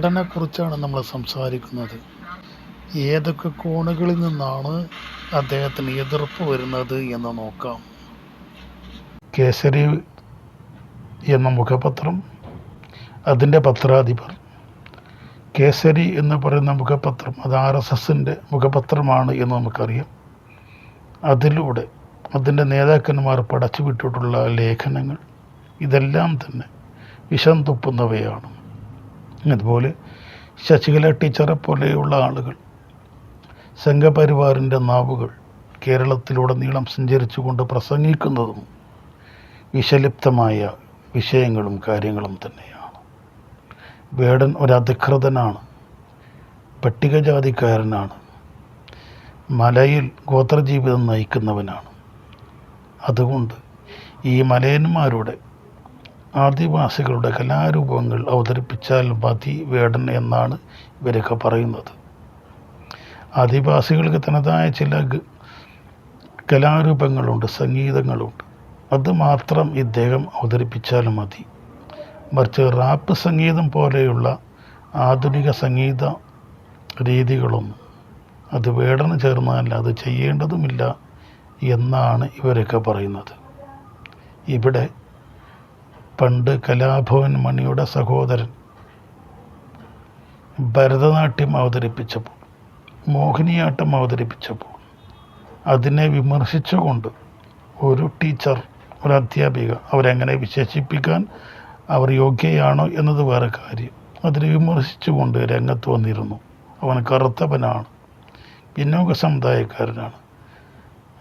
വേടനെക്കുറിച്ചാണ് നമ്മൾ സംസാരിക്കുന്നത്. ഏതൊക്കെ കോണുകളിൽ നിന്നാണ് അദ്ദേഹത്തിന് എതിർപ്പ് വരുന്നത് എന്ന് നോക്കാം. കേസരി എന്ന മുഖപത്രം അതിന്റെ പത്രാധിപർ. കേസരി എന്ന് പറയുന്ന മുഖപത്രം അത് ആർ എസ് എസിന്റെ മുഖപത്രമാണ് എന്ന് നമുക്കറിയാം. അതിലൂടെ അതിന്റെ നേതാക്കന്മാർ പടച്ചുവിട്ടിട്ടുള്ള ലേഖനങ്ങൾ ഇതെല്ലാം തന്നെ വിഷം തുപ്പുന്നവയാണ്. അതുപോലെ ശശികല ടീച്ചറെ പോലെയുള്ള ആളുകൾ സംഘപരിവാറിന്റെ നാവുകൾ കേരളത്തിലുടനീളം സഞ്ചരിച്ചുകൊണ്ട് പ്രസംഗിക്കുന്നതും വിഷലിപ്തമായ വിഷയങ്ങളും കാര്യങ്ങളും തന്നെയാണ്. വേടൻ ഒരധികൃതനാണ് പട്ടികജാതിക്കാരനാണ് മലയിൽ ഗോത്രജീവിതം നയിക്കുന്നവനാണ്. അതുകൊണ്ട് ഈ മലയന്മാരുടെ ആദിവാസികളുടെ കലാരൂപങ്ങൾ അവതരിപ്പിച്ചാൽ മതി വേടൻ എന്നാണ് ഇവരൊക്കെ പറയുന്നത്. ആദിവാസികൾക്ക് തനതായ ചില കലാരൂപങ്ങളുണ്ട് സംഗീതങ്ങളുണ്ട്. അത് മാത്രം ഇദ്ദേഹം അവതരിപ്പിച്ചാൽ മതി. മറിച്ച് റാപ്പ് സംഗീതം പോലെയുള്ള ആധുനിക സംഗീത രീതികളൊന്നും അത് വേടന് ചേർന്നാൽ അത് ചെയ്യേണ്ടതുമില്ല എന്നാണ് ഇവരൊക്കെ പറയുന്നത്. ഇവിടെ പണ്ട് കലാഭവൻ മണിയുടെ സഹോദരൻ. ഭരതനാട്യം അവതരിപ്പിച്ചപ്പോൾ മോഹിനിയാട്ടം അവതരിപ്പിച്ചപ്പോൾ അതിനെ വിമർശിച്ചുകൊണ്ട് ഒരു ടീച്ചർ ഒരു അധ്യാപിക അവരെങ്ങനെ വിശേഷിപ്പിക്കാൻ അവർ യോഗ്യയാണോ എന്നത് വേറെ കാര്യം. അതിനെ വിമർശിച്ചുകൊണ്ട് രംഗത്ത് വന്നിരുന്നു. അവൻ കറുത്തവനാണ് പിന്നോക്ക സമുദായക്കാരനാണ്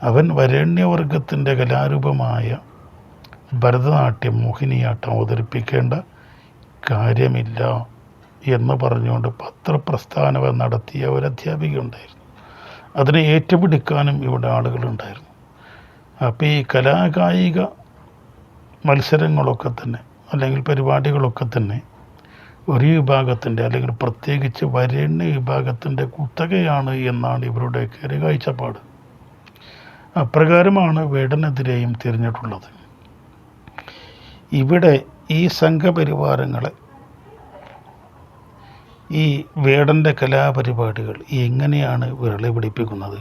അവൻ വരേണ്യവർഗത്തിന്റെ കലാരൂപമായ ഭരതനാട്യം മോഹിനിയാട്ടം അവതരിപ്പിക്കേണ്ട കാര്യമില്ല എന്ന് പറഞ്ഞുകൊണ്ട് പത്രപ്രസ്ഥാനം നടത്തിയ ഒരു അധ്യാപിക ഉണ്ടായിരുന്നു. അതിനെ ഏറ്റുപിടിക്കാനും ഇവിടെ ആളുകളുണ്ടായിരുന്നു. അപ്പോൾ ഈ കലാകായിക മത്സരങ്ങളൊക്കെ തന്നെ അല്ലെങ്കിൽ പരിപാടികളൊക്കെ തന്നെ ഒരു വിഭാഗത്തിന്റെ അല്ലെങ്കിൽ പ്രത്യേകിച്ച് വരേണ്യ വിഭാഗത്തിന്റെ കുത്തകയാണ് എന്നാണ് ഇവരുടെ ഒരു കാഴ്ചപ്പാട് അപ്രകാരമാണ് വേടനെതിരെയും തിരിഞ്ഞിട്ടുള്ളത്. ഇവിടെ ഈ സംഘപരിവാരങ്ങൾ ഈ വേടന്റെ കലാപരിപാടികൾ എങ്ങനെയാണ് വിരളി പിടിപ്പിക്കുന്നത്?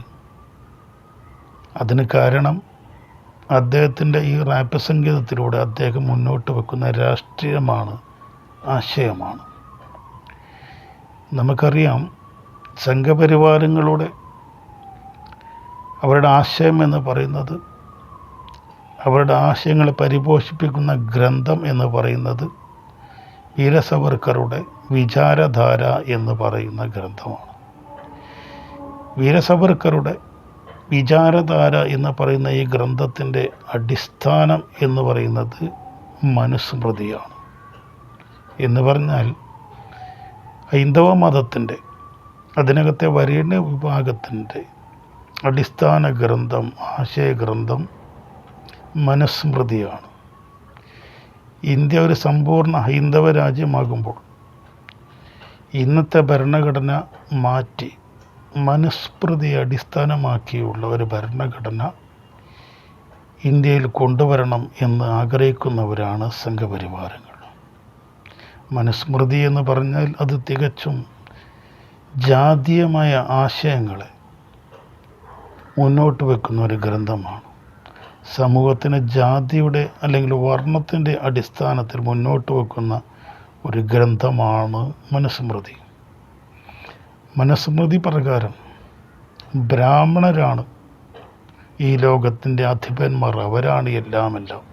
അതിന് കാരണം അദ്ദേഹത്തിന്റെ ഈ റാപ്പ് സംഗീതത്തിലൂടെ അദ്ദേഹം മുന്നോട്ട് വെക്കുന്ന രാഷ്ട്രീയമാണ് ആശയമാണ്. നമുക്കറിയാം സംഘപരിവാരങ്ങളുടെ അവരുടെ ആശയം എന്ന് പറയുന്നത് അവരുടെ ആശയങ്ങളെ പരിപോഷിപ്പിക്കുന്ന ഗ്രന്ഥം എന്ന് പറയുന്നത് വീരസവർക്കറുടെ വിചാരധാര എന്ന് പറയുന്ന ഗ്രന്ഥമാണ്. വീരസവർക്കറുടെ വിചാരധാര എന്ന് പറയുന്ന ഈ ഗ്രന്ഥത്തിന്റെ അടിസ്ഥാനം എന്ന് പറയുന്നത് മനുസ്മൃതിയാണ്. എന്ന് പറഞ്ഞാൽ ഹൈന്ദവ മതത്തിന്റെ അതിനകത്തെ വരേണ്യ വിഭാഗത്തിന്റെ അടിസ്ഥാന ഗ്രന്ഥം ആശയഗ്രന്ഥം മനുസ്മൃതിയാണ്. ഇന്ത്യ ഒരു സമ്പൂർണ ഹൈന്ദവ രാജ്യമാകുമ്പോൾ ഇന്നത്തെ ഭരണഘടന മാറ്റി മനുസ്മൃതിയെ അടിസ്ഥാനമാക്കിയുള്ള ഒരു ഭരണഘടന ഇന്ത്യയിൽ കൊണ്ടുവരണം എന്ന് ആഗ്രഹിക്കുന്നവരാണ് സംഘപരിവാരങ്ങൾ. മനുസ്മൃതി എന്ന് പറഞ്ഞാൽ അത് തികച്ചും ജാതീയമായ ആശയങ്ങളെ മുന്നോട്ട് വെക്കുന്ന ഒരു ഗ്രന്ഥമാണ്. സമൂഹത്തിന് ജാതിയുടെ അല്ലെങ്കിൽ വർണത്തിന്റെ അടിസ്ഥാനത്തിൽ മുന്നോട്ട് വെക്കുന്ന ഒരു ഗ്രന്ഥമാണ് മനുസ്മൃതി മനുസ്മൃതി പ്രകാരം ബ്രാഹ്മണരാണ് ഈ ലോകത്തിന്റെ അധിപന്മാർ. അവരാണ് എല്ലാമെല്ലാം.